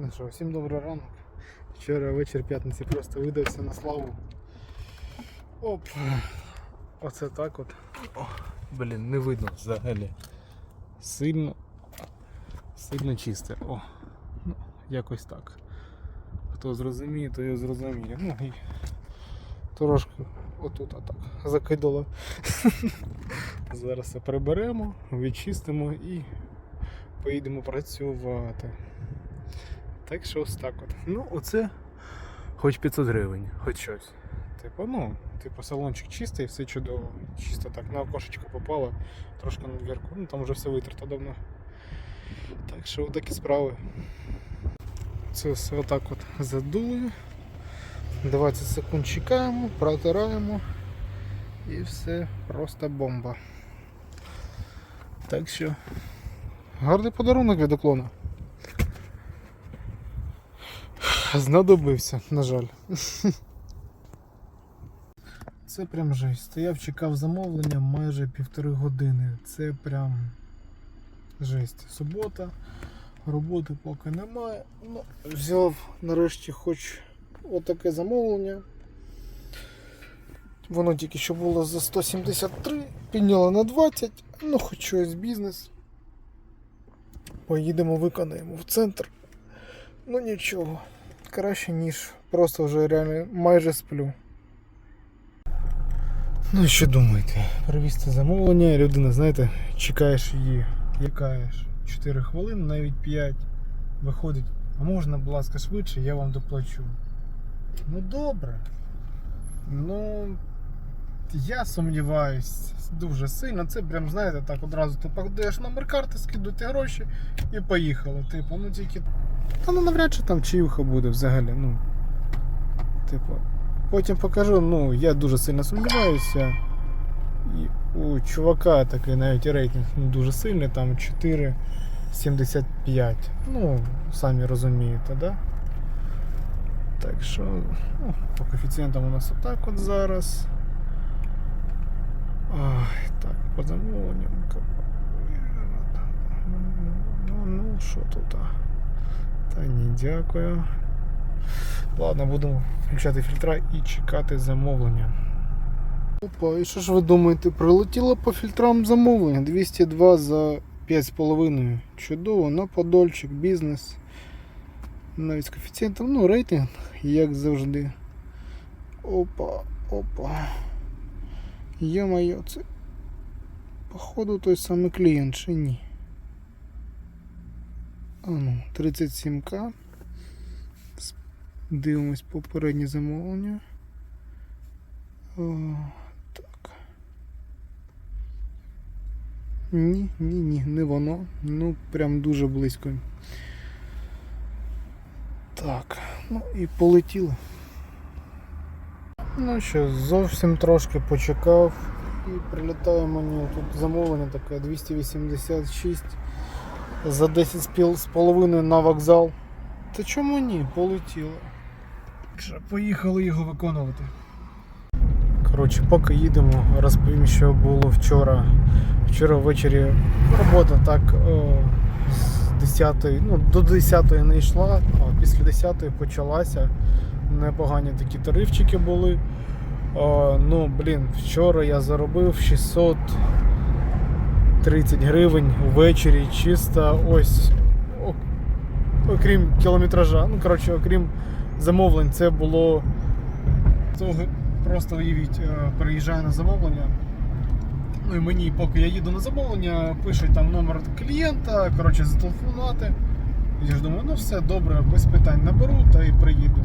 Ну що, всім добрий ранок. Вчора вечір п'ятниці просто видався на славу. Оп. Оце так от. О, блін, не видно взагалі. Сильно. Сильно чисте. О. Ну, якось так. Хто зрозуміє, то і зрозуміє. Ну і трошки отут отак закидало. Зараз все приберемо, відчистимо і поїдемо працювати. Так що ось так от. Ну, оце хоч 500 гривень, хоч щось. Типу, ну, типу, салончик чистий, все чудово. Чисто так на окошечко попало, трошки на дверку. Ну там вже все витерто давно. Так що такі справи. Це все отак от задули. 20 секунд чекаємо, протираємо і все просто бомба. Так що гарний подарунок від уклона. Знадобився, на жаль. Це прям жесть. Стояв, чекав замовлення майже півтори години. Це прям жесть. Субота, роботи поки немає. Ну, взяв нарешті хоч отаке замовлення. Воно тільки що було за 173, підняло на 20, ну хоч щось бізнес. Поїдемо, виконаємо в центр. Ну нічого. Краще, ніж просто вже реально майже сплю. Ну і що думаєте? Привізти замовлення, людина, знаєте, чекаєш її, якаєш 4 хвилини, навіть 5. Виходить, а можна, будь ласка, швидше, я вам доплачу. Ну добре. Ну, я сумніваюсь дуже сильно. Це прям, знаєте, так одразу ти подаєш номер карти, скидуєте гроші і поїхали. Типу, ну тільки. Та ну навряд чи там чиюха буде взагалі. Ну. Типу. Потім покажу, ну, я дуже сильно сумніваюся. І у чувака такий навіть рейтинг не дуже сильний, там 4,75. Ну, самі розумієте, да? Так що, ну, по коефіцієнтам у нас отак от зараз. Ай, так, по замовленням. Ну, ну, що тут? Та ні, дякую. Ладно, будемо включати фільтра і чекати замовлення. Опа, і що ж ви думаєте? Прилетіло по фільтрам замовлення 202 за 5,5. Чудово, на подольчик, бізнес. Навіть з коефіцієнтом, ну, рейтинг, як завжди. Опа, опа. Йо-моє, це. Походу той самий клієнт чи ні. А ну, 37к. Дивимось попереднє замовлення. О, так. Ні, ні, ні, не воно. Ну, прям дуже близько. Так, ну і полетіло. Ну що, зовсім трошки почекав і прилітає мені тут замовлення таке 286 за 10 спіл з половиною на вокзал. Та чому ні? Полетіло. Поїхали його виконувати. Коротше, поки їдемо, розповім, що було вчора. Вчора ввечері робота так о, з 10 ну, до 10 не йшла, а після 10 почалася. Непогані такі тарифчики були. О, ну, блін, вчора я заробив 630 гривень ввечері чисто ось. Окрім кілометража. Ну, коротше, окрім замовлень, це було. Просто уявіть, е, приїжджаю на замовлення. Ну і мені, поки я їду на замовлення, пишуть там номер клієнта, коротше, зателефонувати. Я ж думаю, ну все добре, без питань наберу та і приїду.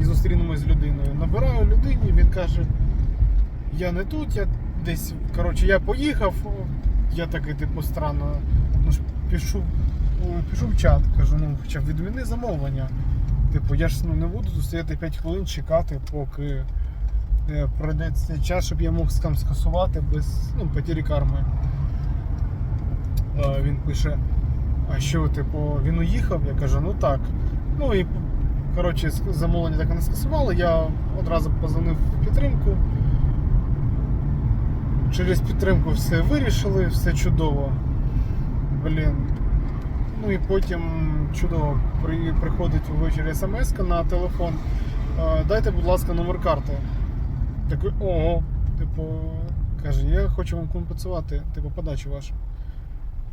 І зустрінемось з людиною. Набираю людині, він каже, я не тут, я десь, коротше, я поїхав, я такий, типу, странно, ну ж пишу, пишу в чат, кажу, ну хоча б відміни замовлення. Типу, я ж ну, не буду стояти 5 хвилин чекати, поки е, пройде цей час, щоб я мог там скасувати без ну, потері карми. А, він пише, а що, типу, він уїхав? Я кажу, ну так. Ну і коротше, замовлення так і не скасували. Я одразу позвонив в підтримку. Через підтримку все вирішили, все чудово. Блін. Ну і потім чудово при, приходить ввечері смс на телефон. «Е, Дайте, будь ласка, номер карти. Такий, ого. Типу, каже, я хочу вам компенсувати, типу, подачу вашу.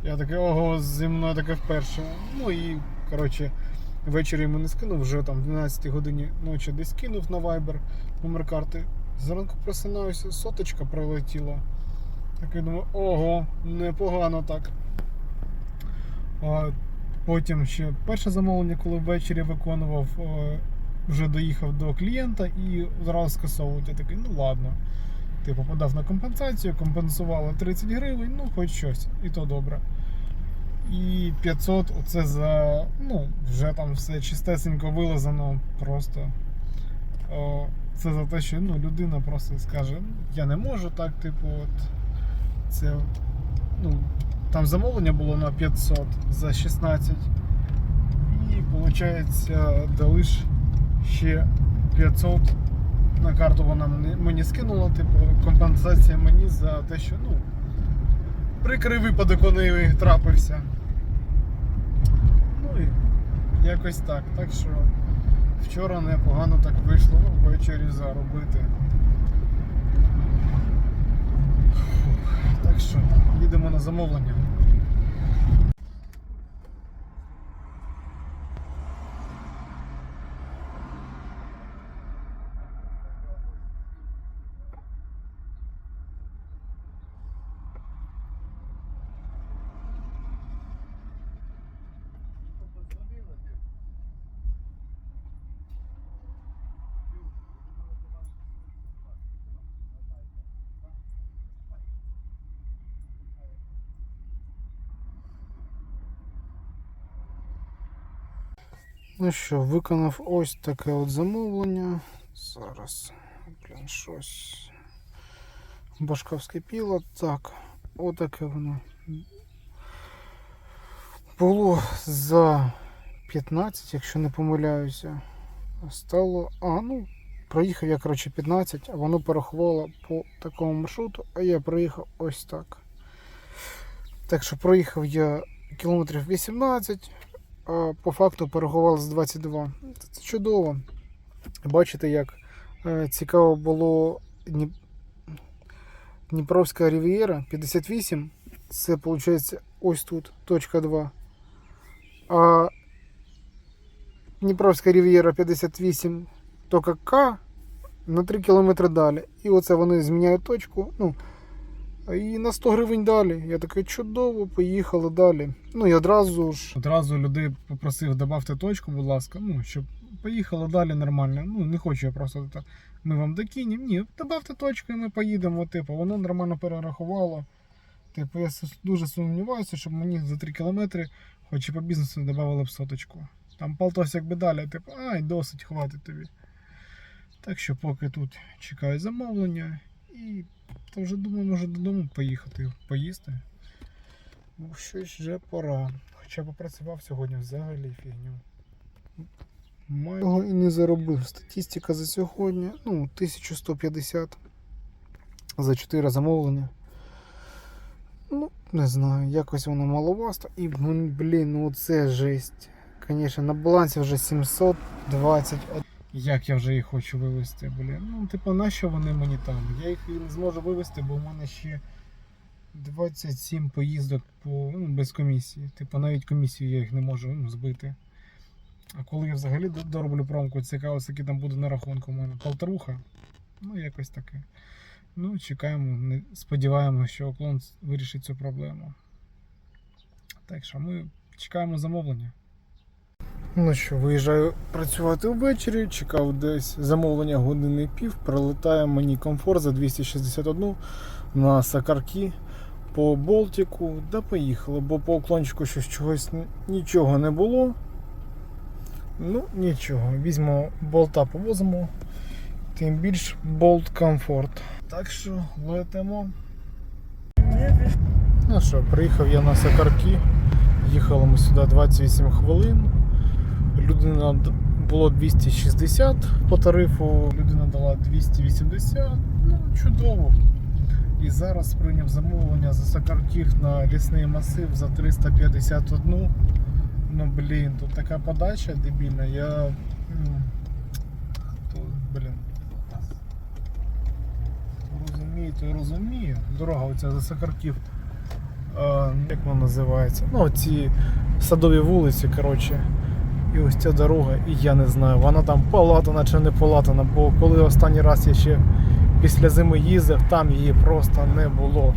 Я такий, ого, зі мною таке вперше. Ну і, коротше, ввечері йому не скинув, вже там в 12 годині ночі десь кинув на Viber номер карти. Зранку просинаюся, соточка прилетіла. Такий думаю, ого, непогано так. А потім ще перше замовлення, коли ввечері виконував, вже доїхав до клієнта і зразу скасовують. Я такий, ну ладно. Типу подав на компенсацію, компенсували 30 гривень, ну хоч щось, і то добре. І 500 оце за. Ну, вже там все чистесенько вилазано просто. Це за те, що ну, людина просто скаже, я не можу так, типу, от. Це. Ну, там замовлення було на 500 за 16. І виходить, дали ще 500 на карту вона мені, мені скинула, типу, компенсація мені за те, що ну, прикрий випадок у неї трапився. Ну і якось так. Так що вчора непогано так вийшло ввечері заробити. Так що їдемо на замовлення. Ну що, виконав ось таке от замовлення. Зараз, блін, щось. Башка вскипіла. Так, отаке воно. Було за 15, якщо не помиляюся. Стало. А, ну, проїхав я, коротше, 15, а воно порахувало по такому маршруту, а я проїхав ось так. Так що проїхав я кілометрів 18, по факту порахували з 22. Це чудово. Бачите, як е, цікаво було Дніпровська Рів'єра 58. Це виходить ось тут, точка 2. А Дніпровська Рів'єра 58, тільки К на 3 км далі. І оце вони зміняють точку. Ну, і на 100 гривень далі. Я такий чудово, поїхали далі. Ну і одразу ж. Одразу людей попросив додати точку, будь ласка, ну, щоб поїхали далі нормально. Ну, не хочу я просто. Ми вам докинемо. Ні, добавте точку і ми поїдемо. Типу, воно нормально перерахувало. Типу, я дуже сумніваюся, щоб мені за 3 кілометри, хоч і по бізнесу додавали б соточку. Там полтос якби далі, типу, ай, досить, хватить тобі. Так що поки тут чекаю замовлення і то вже думаю, може додому поїхати, поїсти. Ну, щось вже пора. Хоча попрацював сьогодні взагалі фігню. Майго і не заробив. Статистика за сьогодні, ну, 1150 за 4 замовлення. Ну, не знаю, якось воно маловасто. І, блін, ну це жесть. Звісно, на балансі вже 720. Як я вже їх хочу вивезти, блін. Ну, типу, нащо вони мені там? Я їх не зможу вивезти, бо в мене ще 27 поїздок по, ну, без комісії. Типу, навіть комісію я їх не можу ну, збити. А коли я взагалі дороблю промку, цікаво, скільки там буде на рахунку у мене. Полторуха. Ну, якось таке. Ну, чекаємо, сподіваємося, що уклон вирішить цю проблему. Так що ми чекаємо замовлення. Ну що, виїжджаю працювати ввечері, чекав десь замовлення години пів, прилетає мені комфорт за 261 на Сакарки по Болтику, да поїхали, бо по уклончику щось чогось нічого не було. Ну, нічого, візьмемо болта повозимо, тим більш болт комфорт. Так що летимо. Ну що, приїхав я на Сакарки, їхали ми сюди 28 хвилин. Людина було 260 по тарифу, людина дала 280. Ну, чудово. І зараз прийняв замовлення за Сакаркіг на лісний масив за 351. Ну блін, тут така подача дебільна, я. м, Тут, блін. Розумію, то розумію. Дорога оця за Сахарків. Е, як вона називається? Ну, ці садові вулиці, коротше. І ось ця дорога, і я не знаю, вона там полатана чи не полатана, бо коли останній раз я ще після зими їздив, там її просто не було.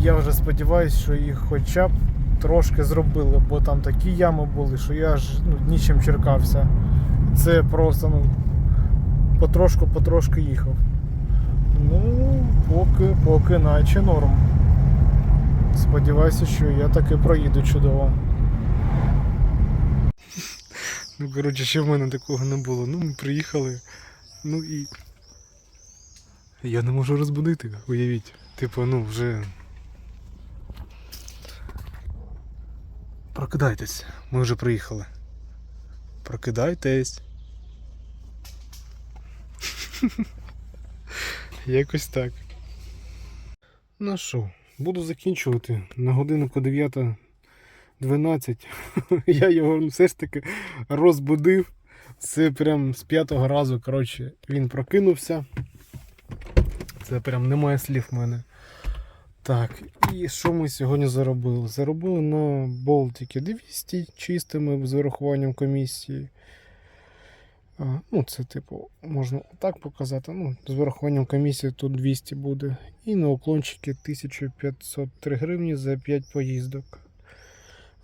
Я вже сподіваюся, що їх хоча б трошки зробили, бо там такі ями були, що я ж ну, нічим черкався. Це просто ну, потрошку-потрошки їхав. Ну, поки, поки наче норм. Сподіваюся, що я таки проїду чудово. Ну, коротше, ще в мене такого не було. Ну, ми приїхали. Ну і. Я не можу розбудити, уявіть. Типу, ну вже. Прокидайтесь, ми вже приїхали. Прокидайтесь. Якось так. Ну що, буду закінчувати. На годинку 9.12. Я його все ж таки розбудив. Це прям з п'ятого разу, коротше, він прокинувся. Це прям немає слів в мене. Так, і що ми сьогодні заробили? Заробили на Болтики 200 чистими з урахуванням комісії. А, ну, це, типу, можна так показати. Ну, з врахуванням комісії тут 200 буде. І на уклончики 1503 гривні за 5 поїздок.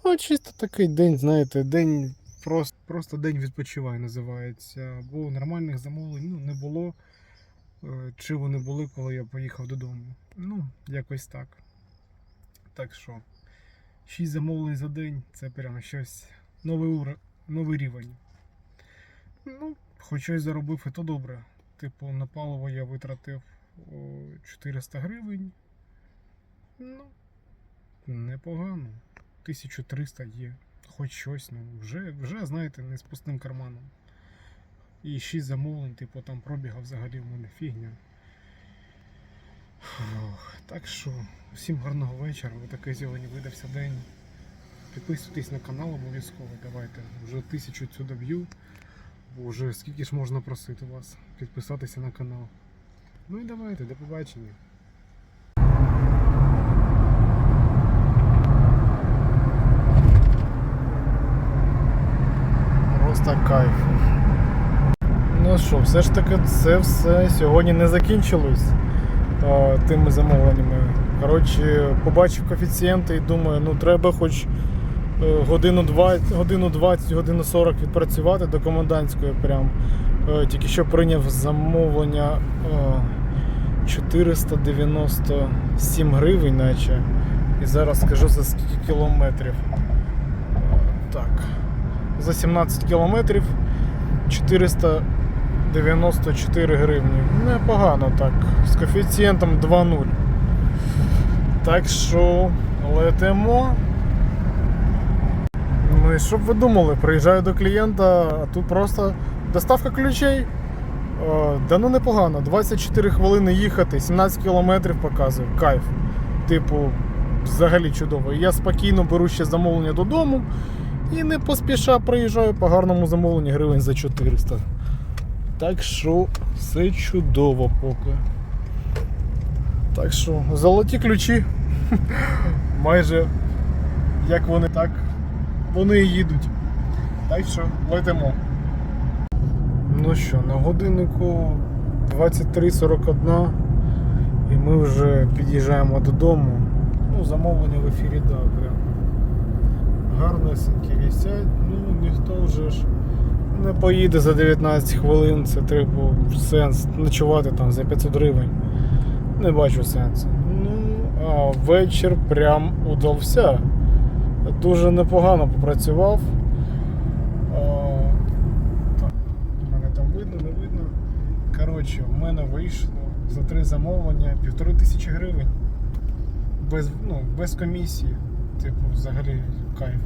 Ну, чисто такий день, знаєте, день просто, просто день відпочивай називається. Бо нормальних замовлень ну, не було. Е, Чи вони були, коли я поїхав додому. Ну, якось так. Так що, 6 замовлень за день це прямо щось новий, ур... новий рівень. Ну, хоч щось заробив, і то добре. Типу, на паливо я витратив 400 гривень. Ну, непогано. 1300 є. Хоч щось, ну, вже, вже, знаєте, не з пустим карманом. І 6 замовлень, типу, там пробіга взагалі в мене фігня. Ох, так що, всім гарного вечора. Ось такий сьогодні видався день. Підписуйтесь на канал обов'язково. Давайте. Вже тисячу цю доб'ю. Бо вже скільки ж можна просити вас підписатися на канал. Ну і давайте, до побачення. Просто кайф. Ну що, все ж таки це все сьогодні не закінчилось а, тими замовленнями. Коротше, побачив коефіцієнти і думаю, ну треба хоч е, годину 20, годину 20, годину 40 відпрацювати до комендантської прям. Е, Тільки що прийняв замовлення е, 497 гривень, наче. І зараз скажу за скільки кілометрів. Е, Так. За 17 кілометрів 494 гривні. Непогано так. З коефіцієнтом 2,0. Так що летимо. Ну і щоб ви думали, приїжджаю до клієнта, а тут просто доставка ключей. Да ну непогано, 24 хвилини їхати, 17 кілометрів показує. Кайф. Типу, взагалі чудово. Я спокійно беру ще замовлення додому і не поспіша приїжджаю по гарному замовленню гривень за 400. Так що все чудово поки. Так що золоті ключі. Майже як вони так, вони і їдуть. Так що летимо. Ну що, на годиннику 23.41 і ми вже під'їжджаємо додому. Ну, замовлення в ефірі, прям. Гарнесенькі вісять, ну ніхто вже ж не поїде за 19 хвилин, це типу сенс ночувати там за 500 гривень. Не бачу сенсу. Ну, а вечір прям удався. Дуже непогано попрацював. А, так, мене там видно, не видно. Коротше, в мене вийшло за три замовлення півтори тисячі гривень. Без, ну, без комісії. Типу, взагалі кайф.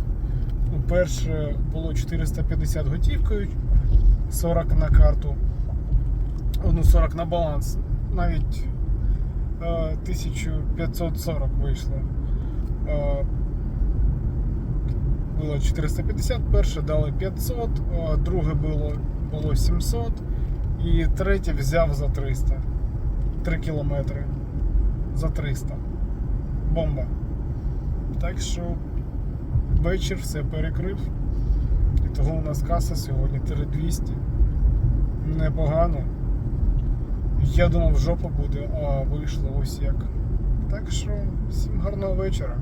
Ну, перше було 450 готівкою, 40 на карту, ну 40 на баланс. Навіть е, 1540 вийшло. Е, було 450, перше дали 500, а друге було, було 700 і третє взяв за 300. 3 кілометри за 300. Бомба. Так що вечір все перекрив. І того у нас каса сьогодні 3200. Непогано. Я думав, жопа буде, а вийшло ось як. Так що всім гарного вечора.